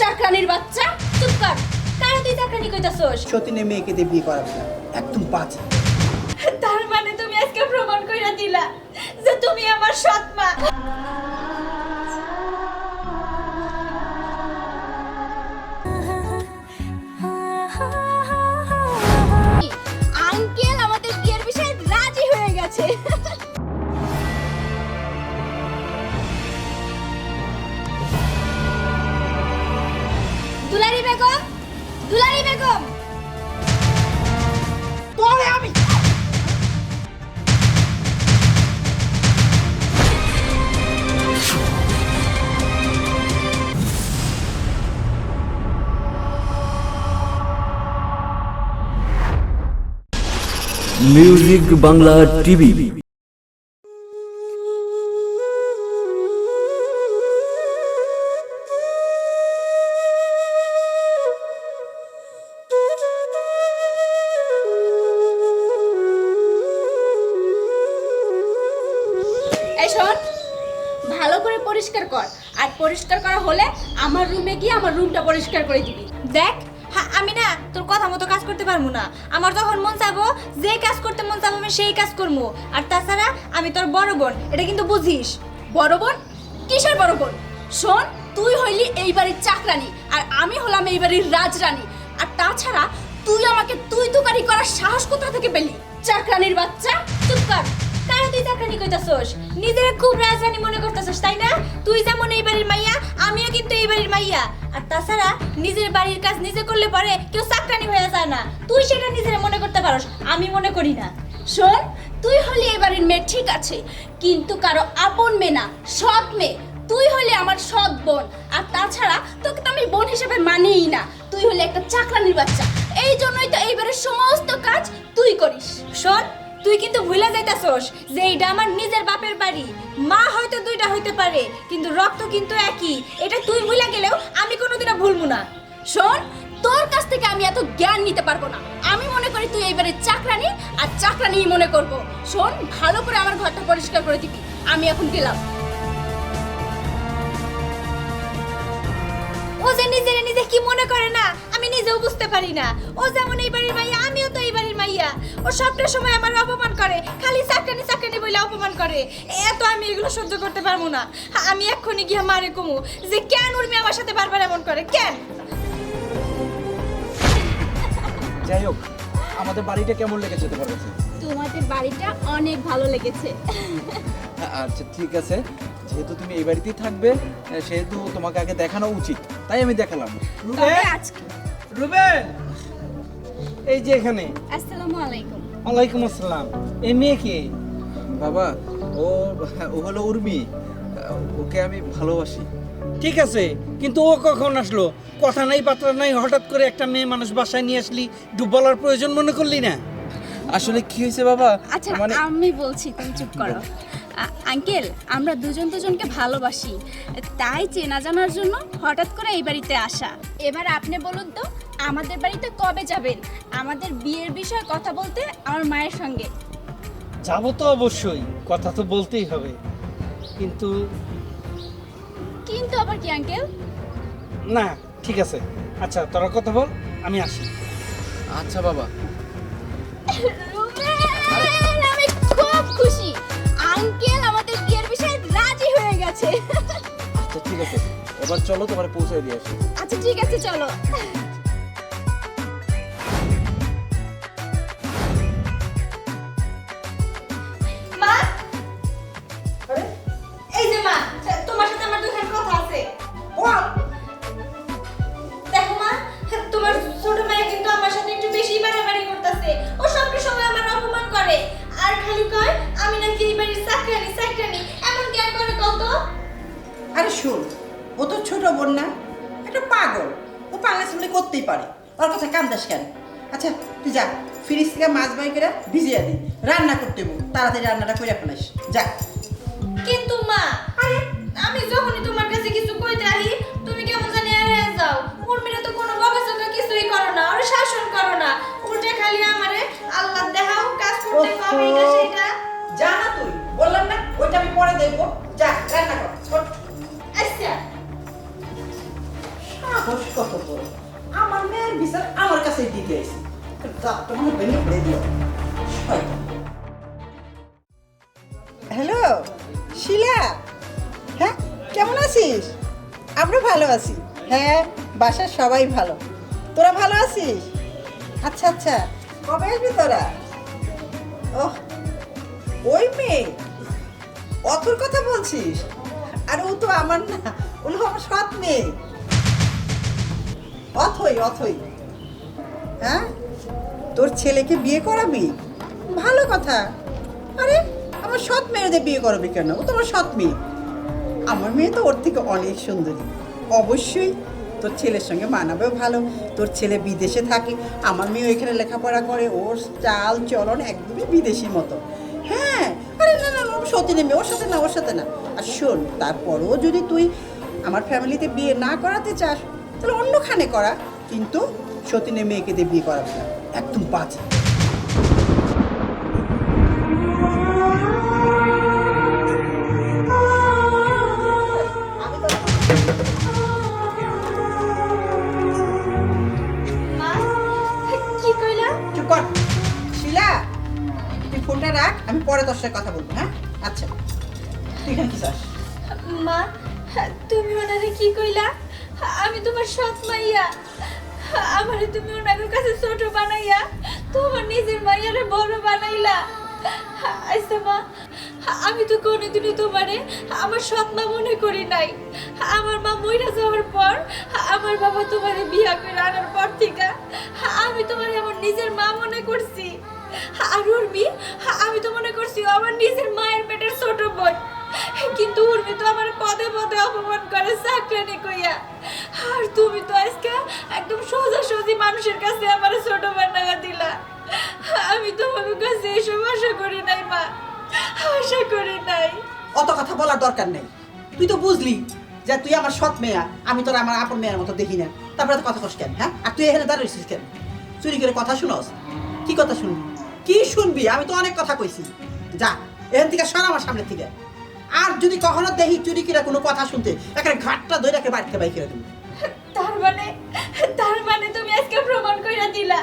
চাকরানির বাচ্চা চুপ কর। কারও তুই চাকরানি কইতাছস। সতীনের মেয়েকে দিয়ে বিয়ে করাবি না একদম বাজে। তার মানে তুমি আজকে প্রমাণ কইরা দিলা যে তুমি আমার সৎ মা। মিউজিক বাংলা টিভি ভালো করে পরিষ্কার কর। আর পরিষ্কার করা হলে আমার রুমে গিয়ে আমার রুমটা পরিষ্কার করে দিবি। পারব না। আমার যখন মন চাবো যে কাজ করতে মন চাবো আমি সেই কাজ করব। আর তাছাড়া আমি তোর বড় বোন, এটা কিন্তু বুঝিস। বড় বোন? কিসের বড় বোন? শোন, তুই হইলি এই বাড়ির চাকরানি, আর আমি হলাম এই বাড়ির রাজরানী। আর তাছাড়া তুই আমাকে তুই তুকারি করার সাহস কোথা থেকে পেলি? চাকরানির বাচ্চা? চুপ কর কারও। তুই চাকরানি নিজের খুব মনে করতেছস, তাই না? তুই যেমন এই বাড়ির মাইয়া, আমিও কিন্তু এই বাড়ির মাইয়া। আর তাছাড়া নিজের বাড়ির কাজ নিজে করলে পরে কেউ চাকরানি হয়ে যায় না। তুই সেটা নিজের মনে করতে পারস, আমি মনে করি না। শোন, তুই হলি এই বাড়ির মেয়ে, ঠিক আছে? কিন্তু কারও আপন মেয়ে না, সৎ মেয়ে। তুই হলে আমার সৎ বোন। আর তাছাড়া তোকে তো আমি বোন হিসেবে মানিই না। তুই হলে একটা চাকরানির বাচ্চা। এই জন্যই তো এইবারের সমস্ত কাজ তুই করিস। শোন তুই কিন্তু ভুলে যাইতাছস যে এইটা আমার নিজের বাপের বাড়ি। মা হয়তো দুইটা হইতে পারে, কিন্তু রক্ত কিন্তু একই। এটা তুই ভুলে গেলেও আমি কোনোদিনও ভুলবো না। শোন, তোর কাছ থেকে আমি এত জ্ঞান নিতে পারব না। আমি মনে করি তুই এইবারে চাকরানি আর চাকরানি মনে করব। শোন, ভালো করে আমার ঘরটা পরিষ্কার করে দিবি। আমি এখন গেলাম। ও যে নিজের নিজে কি মনে করে না, আমি নিজেও বুঝতে পারি না। ও যেমন এই বাড়ির মাইয়া, আমিও তো এই বাড়ির মাইয়া। ও সবটা সময় আমার অপমান করে, খালি চাকরানি চাকরানি বলে অপমান করে। এত আমি এগুলো সহ্য করতে পারব না। আমি এক্ষুনি গিয়ে মারে কমু, যে কেন উর্মি আমার সাথে বারবার এমন করে? কেন? যাই হোক আমাদের বাড়িটা কেমন লেগেছে তোমার কাছে? তোমাদের বাড়িটা অনেক ভালো লেগেছে। আচ্ছা ঠিক আছে। যেহেতু তুমি এই বাড়িতেই থাকবে সেহেতু তোমাকে আগে দেখানো উচিত। তাই আমি দেখালাম। রুবেল এই যে এখানে। আসসালামু আলাইকুম। ওয়ালাইকুম আসসালাম। এই মেয়ে কে? বাবা ও ও হলো উর্মি। ওকে আমি ভালোবাসি। ঠিক আছে কিন্তু ও কখন আসলো? কথা নাই বার্তা নাই হঠাৎ করে একটা মেয়ে মানুষ বাসায় নিয়ে আসলি বলার প্রয়োজন মনে করলি না? আসলে কি হয়েছে বাবা? আচ্ছা মানে আমি বলছি তুমি চুপ করো। আঙ্কেল আমরা দুজন দুজনকে ভালোবাসি তাই চেনা জানার জন্য হঠাৎ করে এই বাড়িতে আসা। এবার আপনি বলুন তো আমাদের বাড়িতে কবে যাবেন? আমাদের বিয়ের বিষয়ে কথা বলতে আমার মায়ের সঙ্গে। যাব তো অবশ্যই কথা তো বলতেই হবে। কিন্তু কিন্তু আবার কি আঙ্কেল না ঠিক আছে। আচ্ছা তোরা কথা বল আমি আসি। আচ্ছা বাবা। রুবেল, আমি খুব খুশি। আঙ্কেল আমাদের বিয়ের বিষয়ে রাজি হয়ে গেছে। আচ্ছা ঠিক আছে। এবার চলো তোমার পৌঁছে দিয়ে আসি। আচ্ছা ঠিক আছে চলো। করতেই পারে। ওর কথা কান্দাস কেন? আচ্ছা তুই যা ফ্রিজ থেকে মাছ বাই করে ভিজিয়ে দিই রান্না করতে বল তাড়াতাড়ি রান্নাটা করে ফেলাস। যা। কিন্তু মা আরে আমি যখনই তোমার কাছে কিছু কইতে আহি তুমি কেমন জানি এড়িয়ে যাও। উর্মিরা তো কোনো বকাঝকা কিছুই করো না ওর শাসন করো না। উল্টে খালি আমারে আল্লাহ দেখাও কাজ করতে হবে এটা সেটা। যা না তুই বললাম না ওইটা আমি পরে দেখব। যা রান্না কর ছোট। আচ্ছা। সাহস কত বড়। বিচার আমার কাছে দিতে মনে ভেঙে ফেলে দিও। হ্যালো, শিলা। হ্যাঁ কেমন আছিস? আমরা ভালো আছি। হ্যাঁ বাসার সবাই ভালো। তোরা ভালো আছিস? আচ্ছা আচ্ছা কবে আসবি তোরা? ওহ, ওই মেয়ে। অথর কথা বলছিস? আর ও তো আমার না, ও আমার সৎ মেয়ে। অথই অথই। হ্যাঁ? তোর ছেলেকে বিয়ে করাবি? ভালো কথা। আরে আমার সৎ মেয়েদের বিয়ে করাবি কেন? ও তোমার সৎ মেয়ে। আমার মেয়ে তো ওর থেকে অনেক সুন্দরী। অবশ্যই তোর ছেলের সঙ্গে মানাবেও ভালো। তোর ছেলে বিদেশে থাকে। আমার মেয়ে এখানে লেখাপড়া করে। ওর চাল চলন একদমই বিদেশির মতো। হ্যাঁ? আরে না না না, ও সত্যি নেমে ওর সাথে না ওর সাথে না। আর শোন তারপরও যদি তুই আমার ফ্যামিলিতে বিয়ে না করাতে চাস তাহলে অন্যখানে করা। কিন্তু সতীনের মেয়েকে দিয়ে বিয়ে করাবে না। একদম বাজে। ফোনটা রাখ আমি পরে তোর সাথে কথা বলব হ্যাঁ? আচ্ছা। তুই এখানে কি চাস? মা তুমি ওনারে কি কইলা? আমি তোমার সৎ মাইয়া। আমারে তুমি ওনাদের কাছে ছোট বানাইয়া তোমার নিজের মাইয়ারে বড় বানাইলা। আচ্ছা মা, আমি তো কোনোদিনই তোমারে আমার সৎ মা মনে করি নাই। আমার মা মইরা যাওয়ার পর, আমার বাবা তোমারে বিয়া করে আনার পর থেকে আমি তোমারে আমার নিজের মা মনে করছি। আর উর্মি, আমি তো মনে করছি আমার নিজের মায়ের পেটের ছোট বোন। কিন্তু উর্মি তো আমার পদে পদে অপমান করে চাকরানি কইয়া। তুমি তো আজকে একদম সোজা সোজি মানুষের কাছে আমার ছোট বানাগা দিলা। আমি তোমার কাছে এসব আশা করি নাই, মা। আশা করি নাই। অত কথা বলার দরকার নেই। তুই তো বুঝলি যে তুই আমার সৎ মেয়া, আমি তোর আমার আপন মেয়ের মতো দেখি না। তারপরে তো কথা কস কেন হ্যাঁ? আর তুই এখানে দাঁড়িয়েছিস কেন? চুরি করে কথা শুনস? কি কথা শুনবি? কি শুনবি? আমি তো অনেক কথা কইছি। যা, এখান থেকে সর আমার সামনে থেকে। আর যদি কখনো দেখি চুরি করে কোনো কথা শুনতে এখানে ঘাটটা ধরে রাখে বাড়িতে বাইক তুমি তার মানে তার মানে তুমি আজকে প্রমাণ কইরা দিলা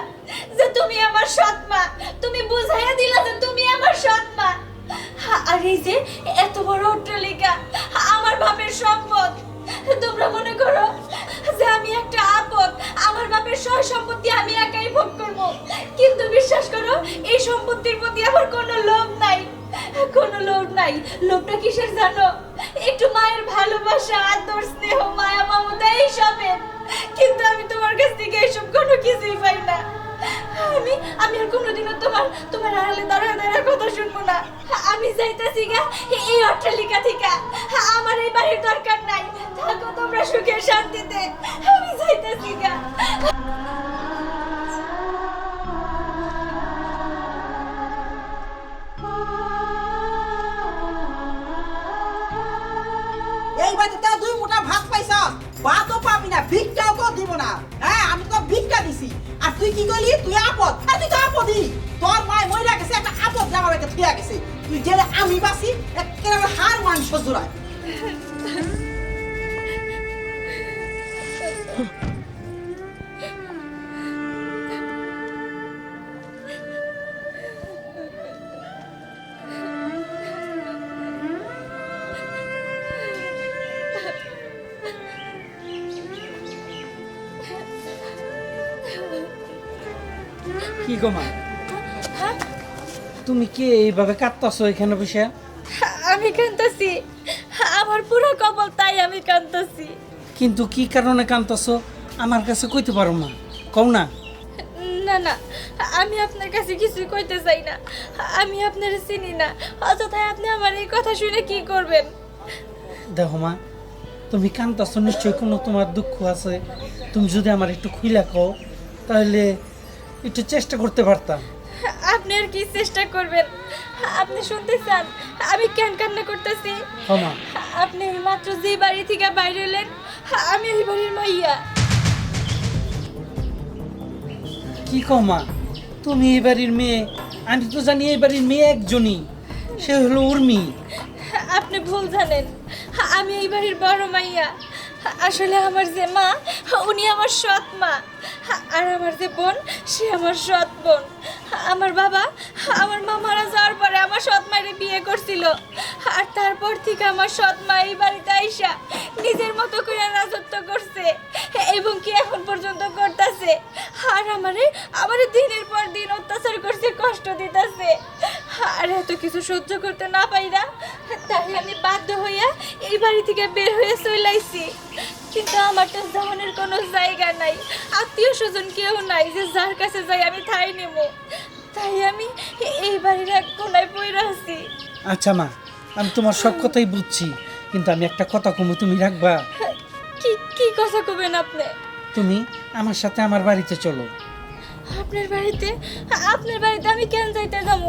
যে তুমি আমার সৎ মা। তুমি বুঝাইয়া দিলা যে তুমি আমার সৎ মা। আর এই যে এত বড় অট্টালিকা আমার বাপের সম্পদ। তোমরা মনে করো যে আমি একটা আপদ, আমার বাপের সয় সম্পত্তি আমি একাই ভোগ করব। কিন্তু বিশ্বাস করো, এই সম্পত্তির প্রতি আমার কোনো লোভ নাই। কোনো লোভ নাই। লোভটা কিসের জানো? একটু মায়ের ভালোবাসা, আদর, স্নেহ, মায়া, মমতা এইসবের কিন্তু আমি তোমার কাছ থেকে এইসব কোনো কিছুই পাই না। আমি আমি আর কোনোদিনও তোমার তোমার আড়ালে দাঁড়ায় দাঁড়ায় কথা শুনব না। আমি যাইতেছি গা, এই অট্টালিকা থেকে। আমার এই বাড়ির দরকার নাই। থাকো তোমরা সুখে শান্তিতে। আমি যাইতেছি গা। বাড়িতে দুই মুঠা ভাত পাইছ। ভাতও পাবি না ভিক্ষাও তো দিব না। হ্যাঁ আমি তো ভিক্ষা দিছি। আর তুই কি করলি তুই আপদ। আর তুই তো আপদই। তোর মায় মইরা গেছে, একটা আপদ আমার একটা থিয়া গেছে। তুই গেলে আমি বাসি একেবারে হার মাংস জোড়ায় কি গো মা? তুমি কে এইভাবে কাঁদতাছো এখানে বসে? আমি কান্তাছি আমার পুরো কপাল তাই আমি কান্তাছি কিন্তু কি কারণে কাঁদতাছো? আমার কাছে কইতে পারো মা। কও না। না না আমি আপনার কাছে কিছুই কইতে চাই না। আমি আপনার চিনি না। অযথায় আপনি আমার এই কথা শুনে কি করবেন? দেখো মা তুমি কাঁদতাছো নিশ্চয়ই কোনো তোমার দুঃখ আছে। তুমি যদি আমার একটু খুইলা কও তাহলে একটু চেষ্টা করতে পারতাম। আপনি আর কি চেষ্টা করবেন? আপনি শুনতে চান আমি কেন কান্না করতেছি? আপনি মাত্র যে বাড়ি থেকে বাইরে এলেন আমি ওই বাড়ির মাইয়া। কি কও মা? তুমি এই বাড়ির মেয়ে আমি তো জানি এই বাড়ির মেয়ে একজনই। সে হলো উর্মি। আপনি ভুল জানেন। আমি এই বাড়ির বড় মাইয়া। আসলে আমার যে মা, উনি আমার সৎ মা। আর আমার যে বোন, সে আমার সৎ বোন। আমার বাবা, আমার মা মারা যাওয়ার পরে আমার সৎ মায়ের বিয়ে করছিল। আর তারপর থেকে আমার সৎ মা এই বাড়িতে আইসা নিজের মতো করে রাজত্ব করছে এবং কি এখন পর্যন্ত করতেছে। আর আমারে আমারে দিনের পর দিন অত্যাচার করছে, কষ্ট দিতেছে। আর এত কিছু সহ্য করতে না পাইরা তাই আমি বাধ্য হইয়া এই বাড়ি থেকে বের হয়ে চলে আইছি। কিন্তু আমার তো যাওয়ানোর কোনো জায়গা নাই। আত্মীয় স্বজন কেউ নাই যে যার কাছে যাই আমি ঠাই নেব। তাই আমি এই বাড়ির এক কোনায় পড়ে আছি। আচ্ছা মা আমি তোমার সব কথাই বুঝছি কিন্তু আমি একটা কথা কমু তুমি রাখবা? কি কি কথা কবেন আপনি? তুমি আমার সাথে আমার বাড়িতে চলো। আপনার বাড়িতে? আপনার বাড়িতে আমি কেন যাইতে যাব?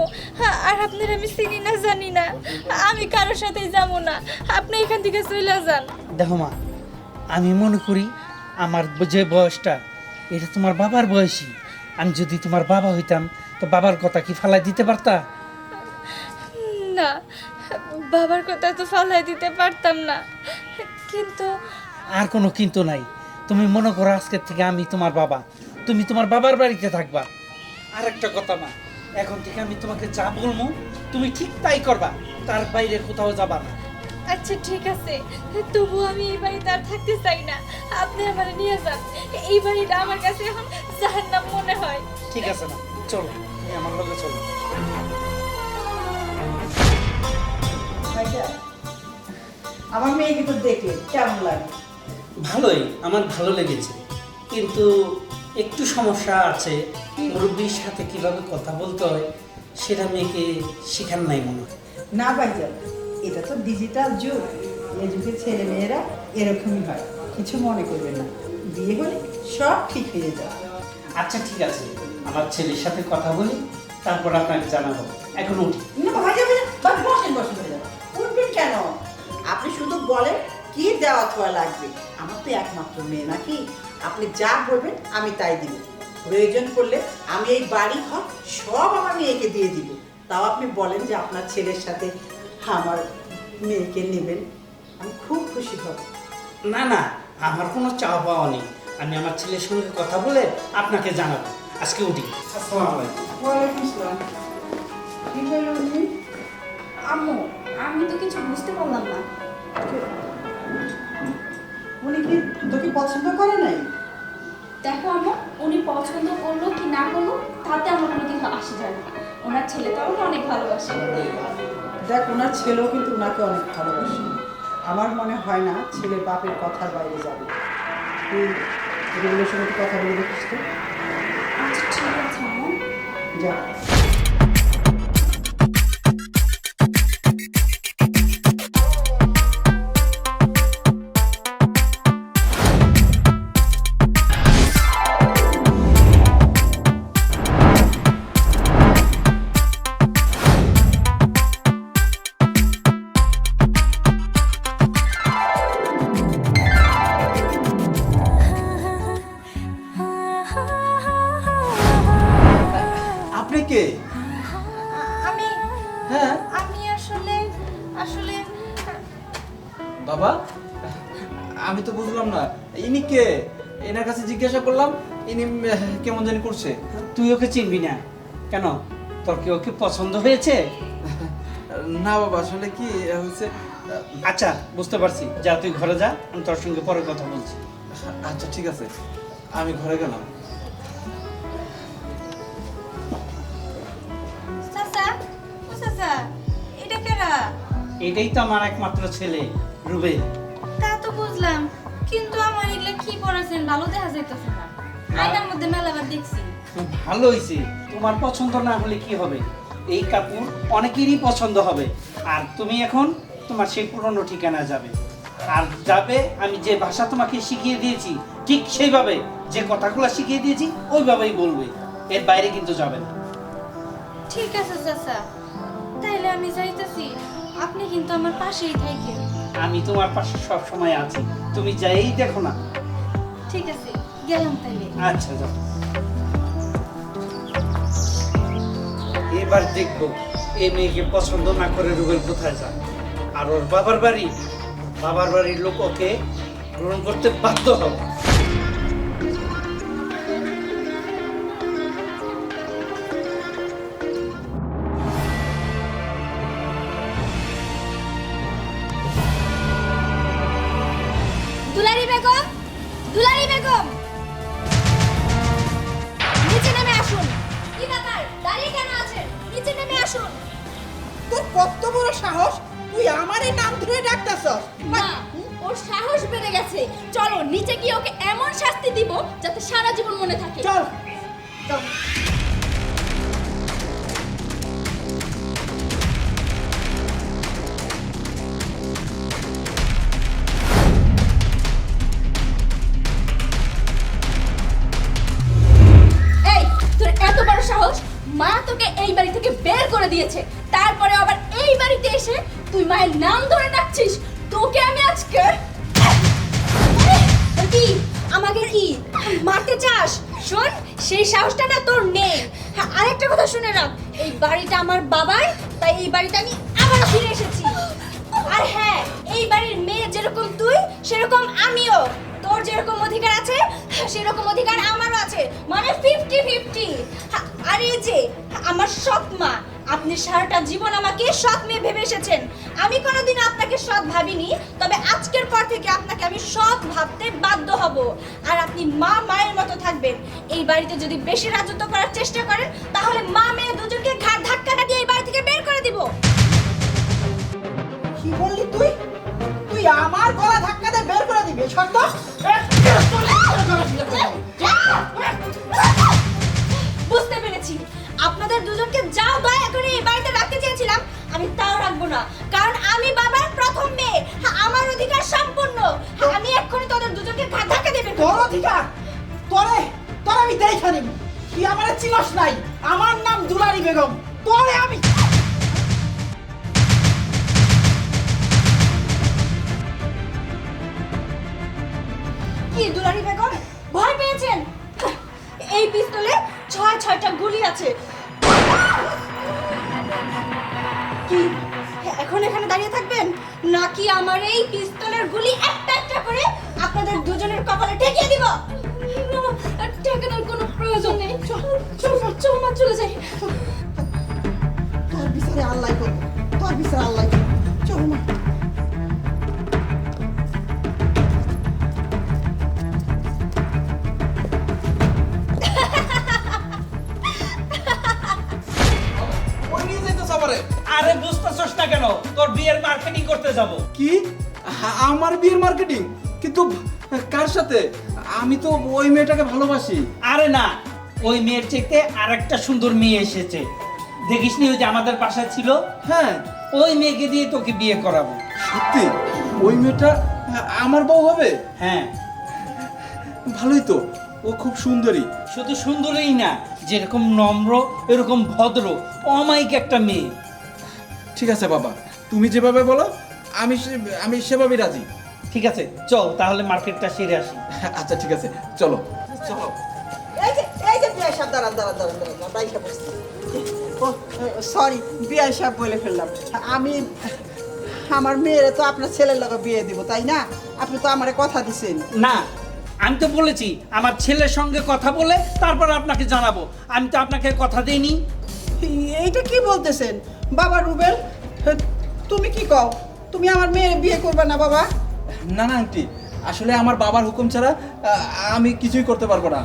আর আপনার আমি চিনি না জানি না। আমি কারোর সাথে যাব না। আপনি এখান থেকে চলে যান। দেখো মা আমি মনে করি আমার যে বয়সটা এটা তোমার বাবার বয়সী আমি যদি তোমার বাবা হইতাম তো বাবার কথা কি ফালাই দিতে পারতা? না বাবার কথা তো ফালাই দিতে পারতাম না। কিন্তু আর কোনো কিন্তু নাই। তুমি মনে করো আজকের থেকে আমি তোমার বাবা। তুমি তোমার বাবার বাড়িতে থাকবা। আর একটা কথা মা এখন থেকে আমি তোমাকে যা বলব তুমি ঠিক তাই করবা। তার বাইরে কোথাও যাবা না। আচ্ছা ঠিক আছে। তবু আমি এই বাড়িতে আর থাকতে চাই না। আপনি আমার নিয়ে যান। এই বাড়িটা আমার কাছে এখন জাহান্নাম মনে হয়। ঠিক আছে না চলো আমার লগে চলো। আমার মেয়েকে তো দেখলে কেমন লাগে? ভালোই আমার ভালো লেগেছে। কিন্তু একটু সমস্যা আছে। মুরব্বীর সাথে কীভাবে কথা বলতে হয় সেটা মেয়েকে শেখান নাই মনে হয়। না ভাইজান এটা তো ডিজিটাল যুগ। এই যুগের ছেলে মেয়েরা এরকমই হয় কিছু মনে করবেন না। বিয়ে হলে সব ঠিক হয়ে যাবে আচ্ছা ঠিক আছে। আমার ছেলের সাথে কথা বলি তারপর আপনাকে জানাব। এখন উঠি। না ভাইয়া ভাইয়া বাস বসেন বসেন ভাইয়া। উঠবেন কেন? আপনি শুধু বলেন কি দেওয়া থোয়া লাগবে। আমার তো একমাত্র মেয়ে নাকি? আপনি যা বলবেন আমি তাই দিব। প্রয়োজন পড়লে আমি এই বাড়ি ঘর সব আমার মেয়েকে দিয়ে দিব। তাও আপনি বলেন যে আপনার ছেলের সাথে আমার মেয়েকে নেবেন আমি খুব খুশি হব। না না আমার কোনো চাওয়া পাওয়া নেই। আমি আমার ছেলের সঙ্গে কথা বলে আপনাকে জানাব। আজকে উঠি। আসসালামু আলাইকুম। ওয়ালাইকুম আসসালাম। কি হলো উনি? আম্মু আমি তো কিছু বুঝতে পারলাম না। উনি কি তোকে পছন্দ করে নাই? দেখো আম্মু উনি পছন্দ করল কি না করল তাতে আমার কোনো কিছু আসে যায় না। ওনার ছেলে তো আমাকে অনেক ভালোবাসে। দেখ ওনার ছেলেও কিন্তু ওনাকে অনেক ভালোবাসে। আমার মনে হয় না ছেলে বাপের কথার বাইরে যাবে। তুই রেগুলেশনের কথা বলে দেখিস তো। আচ্ছা ঠিক আছে আম্মু যা। কেমন জানি করছে? তুই ওকে চিনবি না। কেন? তোর কি ওকে পছন্দ হয়েছে? না বাবা আসলে কি হচ্ছে আচ্ছা বুঝতে পারছি। যা তুই ঘরে যা আমি তোর সঙ্গে পরে কথা বলছি। আচ্ছা ঠিক আছে। আমি ঘরে গেলাম। এটাই তো আমার একমাত্র ছেলে রুবেল। তা তো বুঝলাম কিন্তু আমার এগুলা কি পড়াছেন ভালো দেখা যাইতেছে না। আয়নার মধ্যে মেলাবার দেখছি। ভালো হয়েছে তোমার পছন্দ না হলে কি হবে? এই কাপড় অনেকেরই পছন্দ হবে। আর তুমি এখন তোমার সেই পুরনো ঠিকানা যাবে। আর যাবে আমি যে ভাষা তোমাকে শিখিয়ে দিয়েছি ঠিক সেইভাবে যে কথাগুলো শিখিয়ে দিয়েছি ওইভাবেই বলবে। এর বাইরে কিন্তু যাবে না। ঠিক আছে চাচা। তাইলে আমি যাইতেছি। আপনি কিন্তু আমার পাশেই থাকেন। আমি তোমার পাশে সব সময় আছি। তুমি যাই দেখো না। ঠিক আছে। গেলাম তাহলে। আচ্ছা যাও। এবার দেখব এই মেয়েকে পছন্দ না করে রুবেল কোথায় যায়। আর ওর বাবার বাড়ি, বাবার বাড়ির লোক ওকে গ্রহণ করতে বাধ্য হব। যাতে সারা জীবন মনে থাকে। চল। মারতে চাস? শোন সেই সাহসটা না তোর নেই। হ্যাঁ, আরেকটা কথা শুনে রাখ। এই বাড়িটা আমার বাবার তাই এই বাড়িতে আমি আবার ফিরে এসেছি। আর হ্যাঁ এই বাড়ির মেয়ে যেরকম তুই সেরকম আমিও। তোর যেরকম অধিকার আছে সেরকম অধিকার আমারও আছে। মানে ফিফটি ফিফটি আর এই যে আমার সৎ মা আপনি সারাটা জীবন আমাকে সৎ মেয়ে ভেবে এসেছেন। আমি কোনোদিন আপনাকে সৎ ভাবিনি তবে আজকের পর থেকে আপনাকে আমি সৎ ভাবতে বাধ্য হব। আর আপনি মা মায়ের মতো থাকবেন। এই বাড়িতে যদি বেশি রাজত্ব করার চেষ্টা করেন তাহলে মা মেয়ে দুজনকে ঘাট ধাক্কাটা দিয়ে এই বাড়ি থেকে বের করে দিব। কি বললি তুই? তুই আমার গলা ধাক্কা দিয়ে বের করে দিবি শর্ত আপনাদের দুজনকে যাও দয়া করে এই বাড়িতে রাখতে চেয়েছিলাম আমি তাও রাখব না। কারণ আমি বাবার প্রথম মেয়ে। আমার অধিকার সম্পূর্ণ। আমি এক্ষুনি তোদের দুজনকে ধাক্কা দেবে তোর অধিকার? তোরে তোর আমি দেখে নিব। তুই আমার চিনস নাই। আমার নাম দুলারি বেগম। তোরে আমি কি দুলারি বেগম? ভয় পেয়েছেন? এই পিস্তলে ছয় ছয়টা গুলি আছে। কি এখন এখানে দাঁড়িয়ে থাকবেন? নাকি আমার এই পিস্তলের গুলি একটা একটা করে আপনাদের দুজনের কপালে ঠেকিয়ে দিব? ঠেকানোর কোনো প্রয়োজন নেই। চল চল চল, মা, চলে যাই। তোর বিচারে আল্লাহ করব, তোর বিচারে আল্লাহ করব। চল, মা। কেন? তোর বিয়ের মার্কেটিং করতে যাব। কি? আমার বিয়ের মার্কেটিং কিন্তু কার সাথে? আমি তো ওই মেয়েটাকে ভালোবাসি। আরে না ওই মেয়ের চেয়ে আরেকটা সুন্দর মেয়ে এসেছে। দেখিসনি ওই যে আমাদের পাশে ছিল? হ্যাঁ। ওই মেয়েকে দিয়ে তোকে বিয়ে করাবো। সত্যি? ওই মেয়েটা আমার বউ হবে? হ্যাঁ। ভালোই তো। ও খুব সুন্দরী। শুধু সুন্দরই না যেরকম নম্র এরকম ভদ্র অমায়িক একটা মেয়ে। ঠিক আছে বাবা তুমি যেভাবে বলো আমি সে- আমি সেভাবেই রাজি। ঠিক আছে চল তাহলে মার্কেটটা সেরে আসি। আচ্ছা ঠিক আছে চলো। চলো। এই যে এই যে বিয়া সাহেব দাঁড়ান দাঁড়ান দাঁড়ান দাঁড়ান দাঁড়ান বাইশা বসছি ও সরি বিয়া সাহেব বলে ফেললাম। আমি আমার মেয়েরে তো আপনার ছেলের লগে বিয়ে দিব তাই না? আপনি তো আমারে কথা দিছেন। না আমি তো বলেছি আমার ছেলের সঙ্গে কথা বলে তারপর আপনাকে জানাব। আমি তো আপনাকে কথা দিইনি। এইটা কি বলতেছেন? বাবা রুবেল তুমি কি কও? তুমি আমার মেয়ের বিয়ে করবে না বাবা? না না আন্টি আসলে আমার বাবার হুকুম ছাড়া আমি কিছুই করতে পারব না।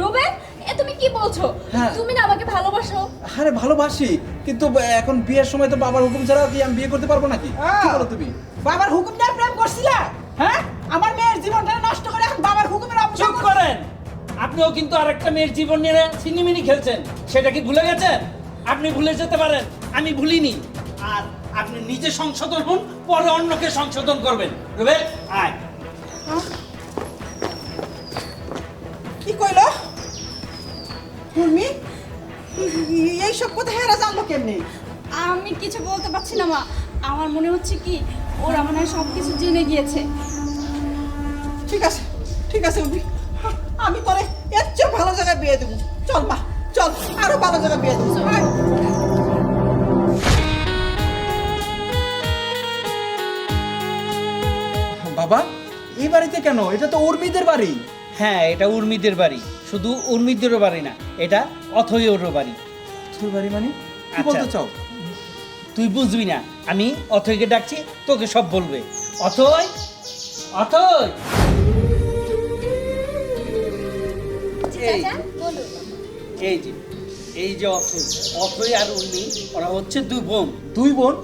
রুবেন এ তুমি কি বলছো? হ্যাঁ। তুমি না আমাকে ভালোবাসো। আরে ভালোবাসি কিন্তু এখন বিয়ের সময় তো বাবার হুকুম ছাড়া কি আমি বিয়ে করতে পারব নাকি? কি বলো তুমি? বাবার হুকুম দিয়ে প্রেম করছিলা? হ্যাঁ? আমার মেয়ের জীবনটা নষ্ট করে এখন বাবার হুকুমের অপেক্ষা করেন। আপনিও কিন্তু আরেকটা মেয়ের জীবন নিয়ে সিনেমিনি খেলছেন। সেটা কি ভুলে গেছেন? আপনি ভুলে যেতে পারেন আমি ভুলিনি। আর আপনি নিজে সংশোধন হন পরে অন্যকে সংশোধন করবেন। রুবেল আয়। কি কইলো? উর্মি এইসব কথা হেরা জানলো কেমনি? আমি কিছু বলতে পারছি না মা। আমার মনে হচ্ছে কি ওরা মনে হয় সব কিছু জেনে গিয়েছে। ঠিক আছে ঠিক আছে উর্মি আমি তোরে এর চেয়ে ভালো জায়গায় বিয়ে দেবো। চল মা চল আরও ভালো জায়গায় বিয়ে দেবো। বাড়িতে কেন? এটা তো উর্মিদের বাড়ি। হ্যাঁ এটা উর্মিদের বাড়ি। শুধু উর্মিদেরও বাড়ি না এটা অথয়েরও বাড়ি। তোর বাড়ি মানে? কি আচ্ছা। বলতে চাও? তুই বুঝবি না আমি অথয়কে ডাকছি তোকে সব বলবে। অথয় অথয় এই এই যে এই যে অথয় অথয় আর উর্মি ওরা হচ্ছে দুই বোন। দুই বোন?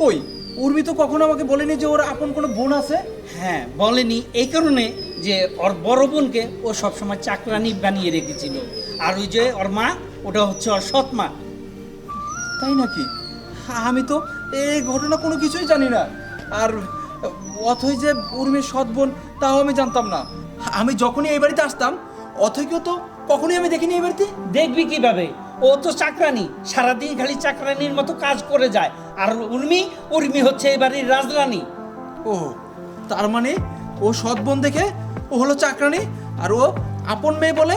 কই? উর্মি তো কখনো আমাকে বলেনি যে ওর আপন কোনো বোন আছে? হ্যাঁ বলেনি এই কারণে যে ওর বড় বোনকে ও সবসময় চাকরানি বানিয়ে রেখেছিল। আর ওই যে ওর মা ওটা হচ্ছে ওর সৎ মা। তাই নাকি? আমি তো এই ঘটনা কোনো কিছুই জানি না। আর অথই যে উর্মির সৎ বোন তাও আমি জানতাম না। আমি যখনই এই বাড়িতে আসতাম অথইকেও তো কখনোই আমি দেখিনি এই বাড়িতে। দেখবি কীভাবে? ও তো চাকরানি সারাদিন খালি চাকরানির মতো কাজ করে যায়। আর উর্মি উর্মি হচ্ছে এই বাড়ির রাজরানী। ও তার মানে ও সৎ বোন দেখে ও হলো চাকরানি আর ও আপন মেয়ে বলে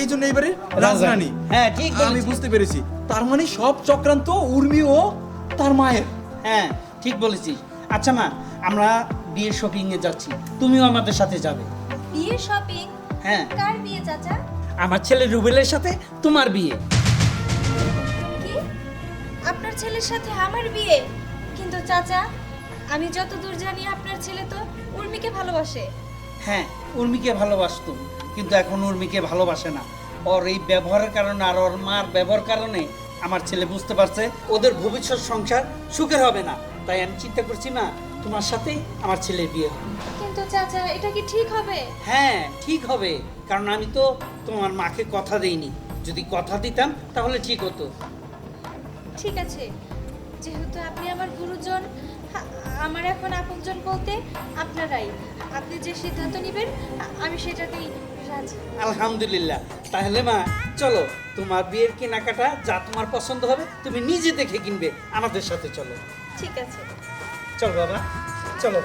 এই জন্য এই বাড়ির রাজরানী। হ্যাঁ ঠিক আমি বুঝতে পেরেছি। তার মানে সব চক্রান্ত উর্মি ও তার মায়ের। হ্যাঁ ঠিক বলেছিস। আচ্ছা মা আমরা বিয়ের শপিং এ যাচ্ছি। তুমিও আমাদের সাথে যাবে। বিয়ে শপিং হ্যাঁ। কার বিয়ে চাচা? আমার ছেলে রুবেলের সাথে তোমার বিয়ে। কি? আপনার ছেলের সাথে আমার বিয়ে? কিন্তু চাচা আমি যতদূর জানি আপনার ছেলে তো উর্মিকে ভালোবাসে। হ্যাঁ উর্মিকে ভালোবাসতো কিন্তু এখন উর্মিকে ভালোবাসে না। ওর এই ব্যবহারের কারণে আর ওর মার ব্যবহার কারণে আমার ছেলে বুঝতে পারছে ওদের ভবিষ্যৎ সংসার সুখের হবে না। তাই আমি চিন্তা করছি না তোমার সাথে আমার ছেলের বিয়ে হবে। কিন্তু চাচা এটা কি ঠিক হবে? হ্যাঁ ঠিক হবে। কারণ আমি তো তোমার মাকে কথা দেইনি। যদি কথা দিতাম তাহলে ঠিক হতো। ঠিক আছে। যেহেতু আপনি আমার গুরুজন আমার এখন আপনজন বলতে আপনারাই। আপনি যে সিদ্ধান্ত নেবেন আমি সেটাতেই রাজি। আলহামদুলিল্লাহ। তাহলে মা চলো তোমার বিয়ের কেনাকাটা যা তোমার পছন্দ হবে তুমি নিজে দেখে কিনবে আমাদের সাথে চলো। ঠিক আছে। চল বাবা চলো